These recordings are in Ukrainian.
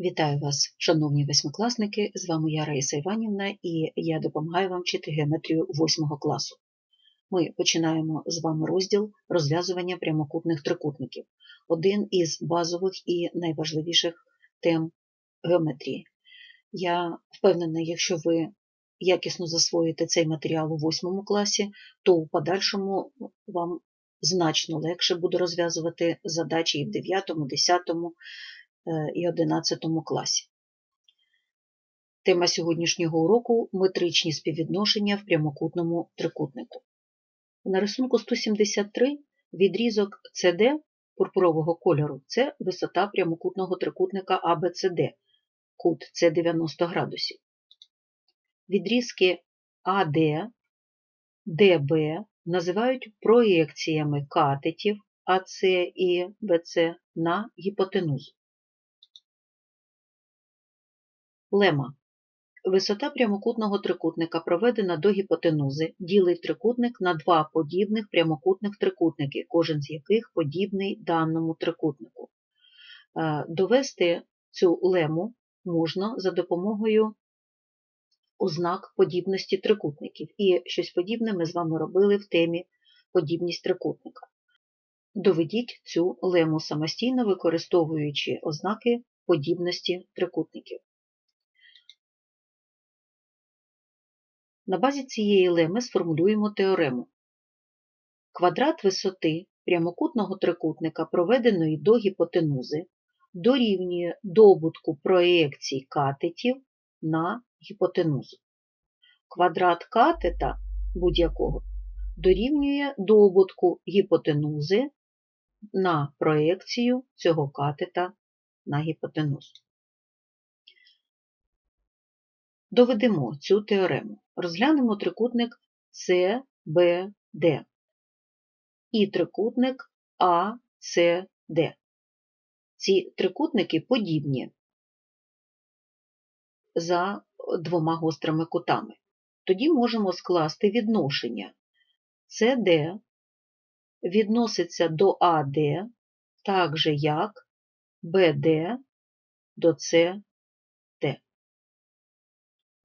Вітаю вас, шановні восьмикласники! З вами я Раїса Іванівна і я допомагаю вам вчити геометрію 8 класу. Ми починаємо з вами розділ розв'язування прямокутних трикутників, один із базових і найважливіших тем геометрії. Я впевнена, якщо ви якісно засвоїте цей матеріал у 8 класі, то у подальшому вам значно легше буде розв'язувати задачі і в 9, 10 і 11 класі. Тема сьогоднішнього уроку метричні співвідношення в прямокутному трикутнику. На рисунку 173 відрізок CD пурпурового кольору це висота прямокутного трикутника ABCD, кут це 90 градусів. Відрізки AD, DB називають проєкціями катетів АС і БЦ на гіпотенузу. Лема. Висота прямокутного трикутника, проведена до гіпотенузи, ділить трикутник на два подібних прямокутних трикутники, кожен з яких подібний даному трикутнику. Довести цю лему можна за допомогою ознак подібності трикутників. І щось подібне ми з вами робили в темі подібність трикутника. Доведіть цю лему самостійно, використовуючи ознаки подібності трикутників. На базі цієї леми сформулюємо теорему. Квадрат висоти прямокутного трикутника, проведеної до гіпотенузи, дорівнює добутку проєкцій катетів на гіпотенузу. Квадрат катета будь-якого дорівнює добутку гіпотенузи на проєкцію цього катета на гіпотенузу. Доведемо цю теорему. Розглянемо трикутник CBD і трикутник ACD. Ці трикутники подібні за двома гострими кутами. Тоді можемо скласти відношення CD відноситься до AD так же, як BD до CD.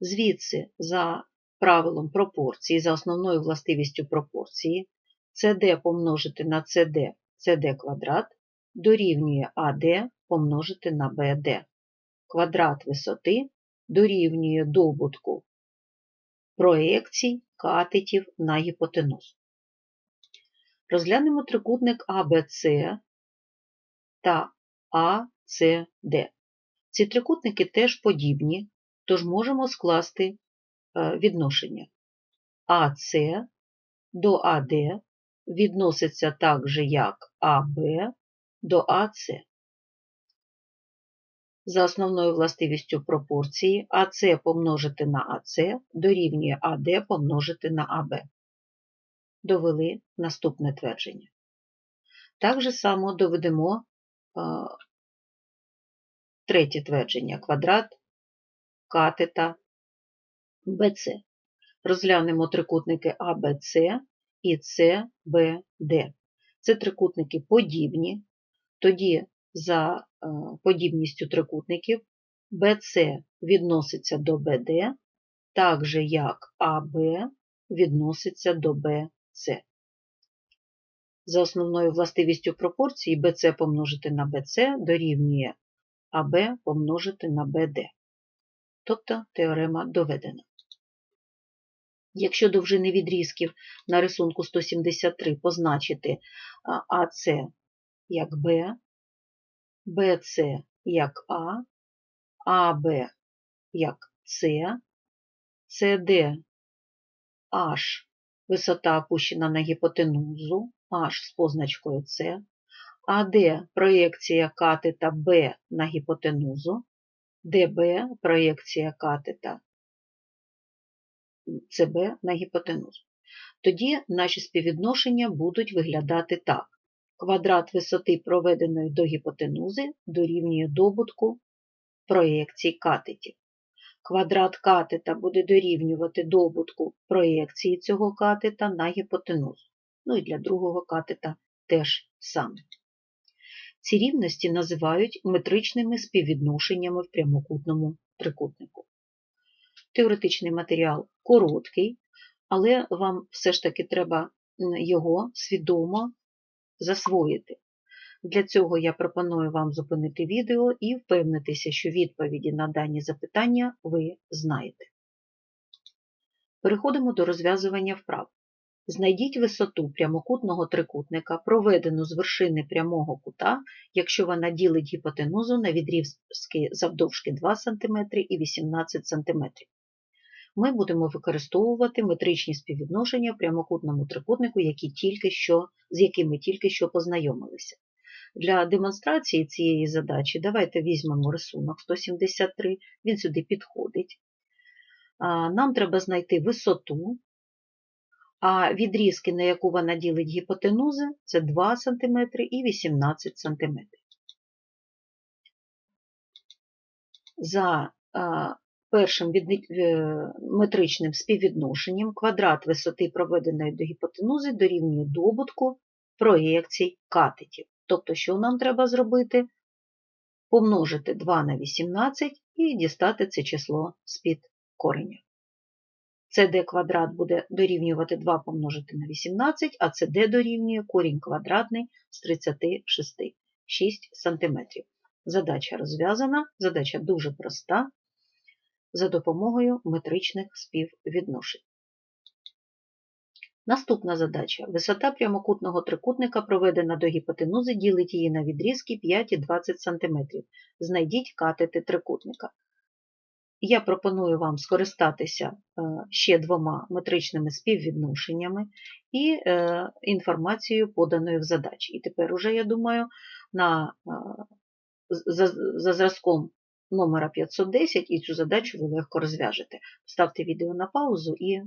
Звідси, за правилом пропорції, за основною властивістю пропорції, CD помножити на CD, CD квадрат дорівнює AD помножити на BD. Квадрат висоти дорівнює добутку проекцій катетів на гіпотенузу. Розглянемо трикутник ABC та ACD. Ці трикутники теж подібні, тож можемо скласти відношення. АС до АД відноситься так же, як АБ до АС. За основною властивістю пропорції АС помножити на АС дорівнює АД помножити на АБ. Довели наступне твердження. Так же само доведемо а, третє твердження квадрат катета БЦ. Розглянемо трикутники АБЦ і СБД. Це трикутники подібні, тоді за подібністю трикутників БЦ відноситься до БД, так же як АБ відноситься до БЦ. За основною властивістю пропорції БЦ помножити на БЦ дорівнює АБ помножити на БД. Тобто теорема доведена. Якщо довжини відрізків на рисунку 173 позначити АС як Б, БС як А, АБ як С, СД H висота опущена на гіпотенузу, H з позначкою С, АД проєкція катета Б на гіпотенузу, ДБ проєкція катета СБ на гіпотенузу. Тоді наші співвідношення будуть виглядати так. Квадрат висоти, проведеної до гіпотенузи, дорівнює добутку проєкцій катетів. Квадрат катета буде дорівнювати добутку проєкції цього катета на гіпотенузу. Ну і для другого катета теж саме. Ці рівності називають метричними співвідношеннями в прямокутному трикутнику. Теоретичний матеріал короткий, але вам все ж таки треба його свідомо засвоїти. Для цього я пропоную вам зупинити відео і впевнитися, що відповіді на дані запитання ви знаєте. Переходимо до розв'язування вправ. Знайдіть висоту прямокутного трикутника, проведену з вершини прямого кута, якщо вона ділить гіпотенузу на відрізки завдовжки 2 см і 18 см. Ми будемо використовувати метричні співвідношення прямокутному трикутнику, які тільки що, з якими тільки що познайомилися. Для демонстрації цієї задачі давайте візьмемо рисунок 173, він сюди підходить. Нам треба знайти висоту, а відрізки, на яку вона ділить гіпотенузи, це 2 см і 18 см. За першим е, метричним співвідношенням квадрат висоти, проведеної до гіпотенузи, дорівнює добутку проєкцій катетів. Тобто, що нам треба зробити? Помножити 2 на 18 і дістати це число з-під кореня. CD квадрат буде дорівнювати 2 помножити на 18, а CD дорівнює корінь квадратний з 36 6 см. Задача розв'язана, задача дуже проста за допомогою метричних співвідношень. Наступна задача. Висота прямокутного трикутника, проведена до гіпотенузи, ділить її на відрізки 5 і 20 см. Знайдіть катети трикутника. Я пропоную вам скористатися е, ще двома метричними співвідношеннями і е, інформацією, поданою в задачі. І тепер уже, я думаю, на, е, за, за зразком номера 510 і цю задачу ви легко розв'яжете. Ставте відео на паузу і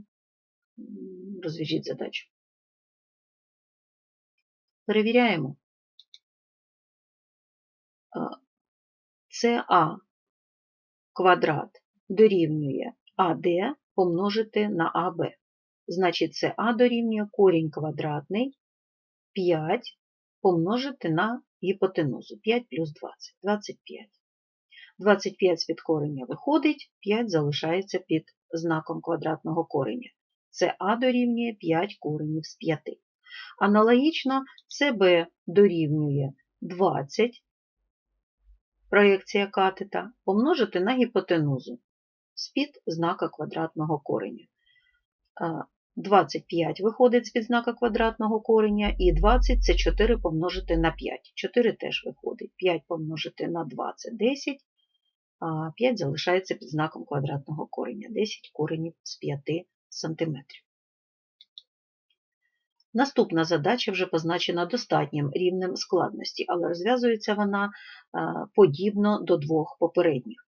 розв'яжіть задачу. Перевіряємо. СА квадрат дорівнює АД помножити на АБ. Значить, СА дорівнює корінь квадратний 5 помножити на гіпотенузу 5 плюс 20 25. 25 з під кореня виходить, 5 залишається під знаком квадратного кореня. Це А дорівнює 5 коренів з 5. Аналогічно СБ дорівнює 20, проєкція катета, помножити на гіпотенузу з-під знака квадратного кореня. 25 виходить з-під знака квадратного кореня, і 20 це 4 помножити на 5. 4 теж виходить. 5 помножити на 2 це 10, а 5 залишається під знаком квадратного кореня. 10 коренів з 5 см. Наступна задача вже позначена достатнім рівнем складності, але розв'язується вона подібно до двох попередніх.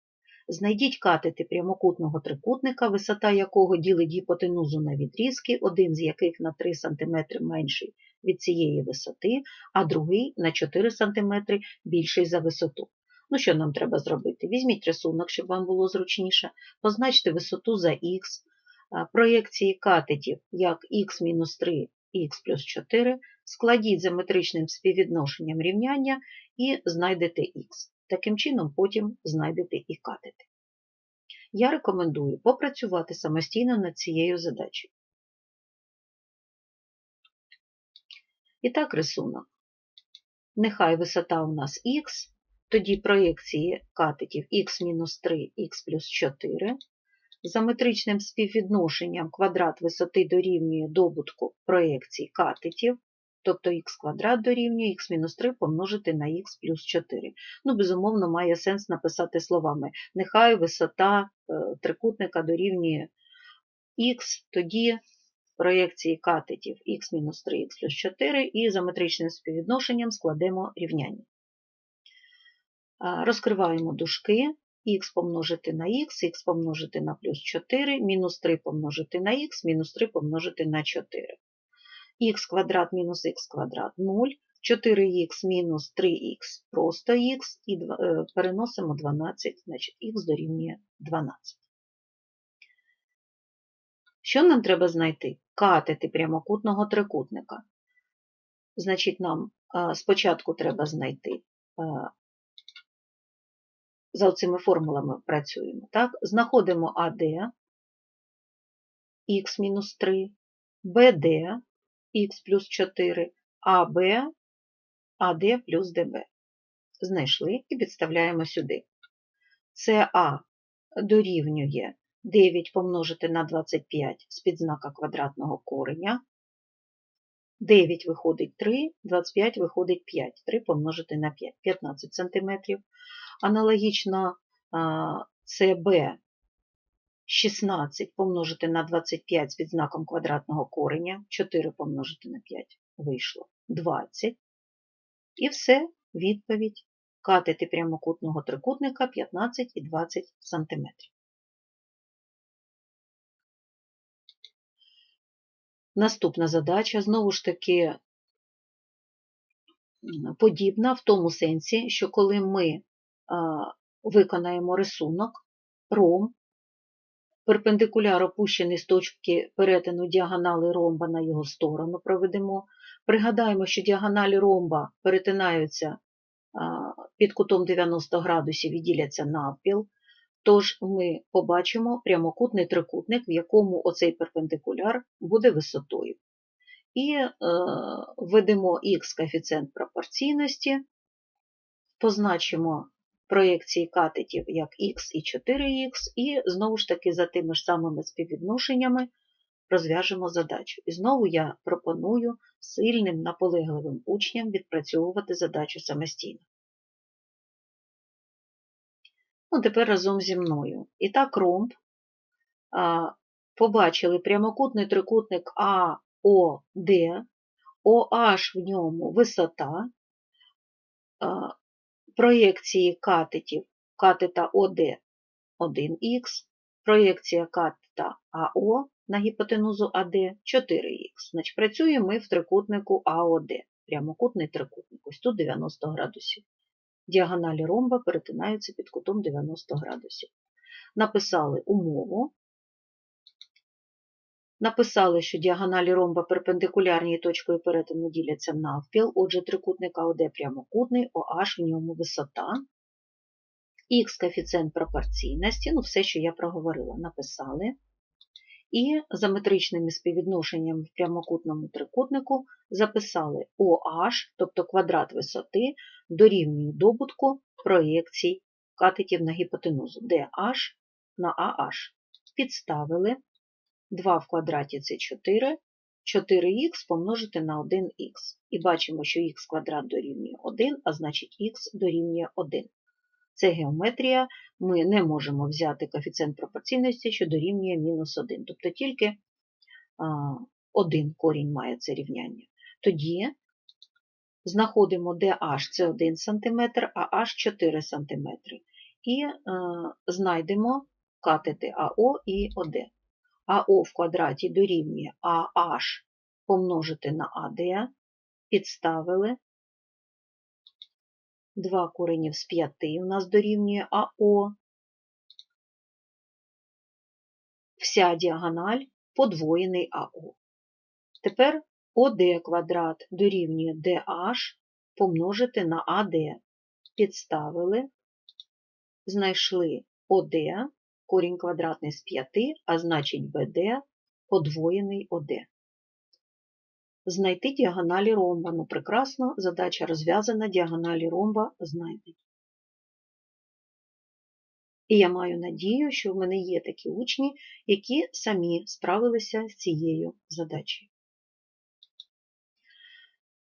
Знайдіть катети прямокутного трикутника, висота якого ділить гіпотенузу на відрізки, один з яких на 3 см менший від цієї висоти, а другий на 4 см більший за висоту. Ну, що нам треба зробити? Візьміть рисунок, щоб вам було зручніше, позначте висоту за х, проєкції катетів як х-3 х плюс 4, складіть за метричним співвідношенням рівняння і знайдете х. Таким чином, потім знайдете і катети. Я рекомендую попрацювати самостійно над цією задачею. І так, рисунок. Нехай висота у нас х, тоді проєкції катетів х-3, х плюс 4. За метричним співвідношенням квадрат висоти дорівнює добутку проєкцій катетів, тобто х квадрат дорівнює х-3 помножити на х плюс 4. Ну, безумовно, має сенс написати словами. Нехай висота е, трикутника дорівнює х, тоді проєкції катетів х-3, х плюс 4, і за метричним співвідношенням складемо рівняння. Розкриваємо дужки, х помножити на х, х помножити на плюс 4, мінус 3 помножити на х, мінус 3 помножити на 4. Х квадрат мінус х квадрат 0, 4х мінус 3х просто х, і е, переносимо 12, значить х дорівнює 12. Що нам треба знайти? Катети прямокутного трикутника. Значить, нам спочатку треба знайти за цими формулами працюємо. Так? Знаходимо АД, х-3, БД, х плюс 4, АБ, АД плюс ДБ. Знайшли і підставляємо сюди. СА дорівнює 9 помножити на 25 з підзнака квадратного кореня. 9 виходить 3, 25 виходить 5. 3 помножити на 5 15 см. Аналогічно СБ 16 помножити на 25 з підзнаком квадратного кореня. 4 помножити на 5 вийшло 20. І все, відповідь. Катети прямокутного трикутника 15 і 20 см. Наступна задача, знову ж таки, подібна в тому сенсі, що коли ми виконаємо рисунок, ром, перпендикуляр опущений з точки перетину діагонали ромба на його сторону проведемо. Пригадаємо, що діагоналі ромба перетинаються під кутом 90 градусів і діляться навпіл. Тож ми побачимо прямокутний трикутник, в якому оцей перпендикуляр буде висотою. І е, х коефіцієнт пропорційності, позначимо проєкції катетів як х і 4х, і знову ж таки за тими ж самими співвідношеннями розв'яжемо задачу. І знову я пропоную сильним, наполегливим учням відпрацьовувати задачу самостійно. Ну, тепер разом зі мною. І так, ромб. Побачили прямокутний трикутник АОД, OH в ньому висота, проєкції катетів катета ОД 1х, проєкція катета АО на гіпотенузу АД 4х. Значить, Працюємо ми в трикутнику АОД, прямокутний трикутник, ось тут 90 градусів. Діагоналі ромба перетинаються під кутом 90 градусів. Написали умову. Написали, що діагоналі ромба перпендикулярні точкою перетину діляться навпіл, отже, трикутник АОД прямокутний, OH в ньому висота. Х коефіцієнт пропорційності, ну все, що я проговорила, написали. І за метричними співвідношеннями в прямокутному трикутнику записали OH, тобто квадрат висоти, дорівнює добутку проєкцій катетів на гіпотенузу DH на AH. Підставили 2 в квадраті це 4, 4х помножити на 1х. І бачимо, що х квадрат дорівнює 1, а значить х дорівнює 1. Це геометрія, ми не можемо взяти коефіцієнт пропорційності, що дорівнює мінус 1. Тобто тільки один корінь має це рівняння. Тоді знаходимо, де h це 1 см, а h 4 см. І е, знайдемо катети АО і ОД. АО в квадраті дорівнює AH помножити на АД, підставили 2 коренів з 5 у нас дорівнює АО. Вся діагональ подвоєний АО. Тепер ОД квадрат дорівнює DH помножити на АД. Підставили, знайшли ОД, корінь квадратний з 5, а значить БД подвоєний ОД. Знайти діагоналі ромба. Ну, прекрасно, задача розв'язана, діагоналі ромба знайдуть. І я маю надію, що в мене є такі учні, які самі справилися з цією задачею.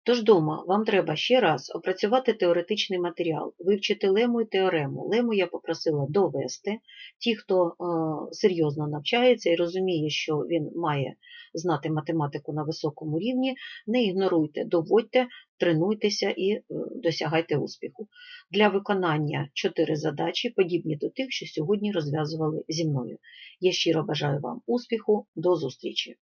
Тож дома вам треба ще раз опрацювати теоретичний матеріал, вивчити лему і теорему. Лему я попросила довести. Ті, хто е, серйозно навчається і розуміє, що він має знати математику на високому рівні, не ігноруйте, доводьте, тренуйтеся і е, досягайте успіху. Для виконання чотири задачі, подібні до тих, що сьогодні розв'язували зі мною. Я щиро бажаю вам успіху, до зустрічі!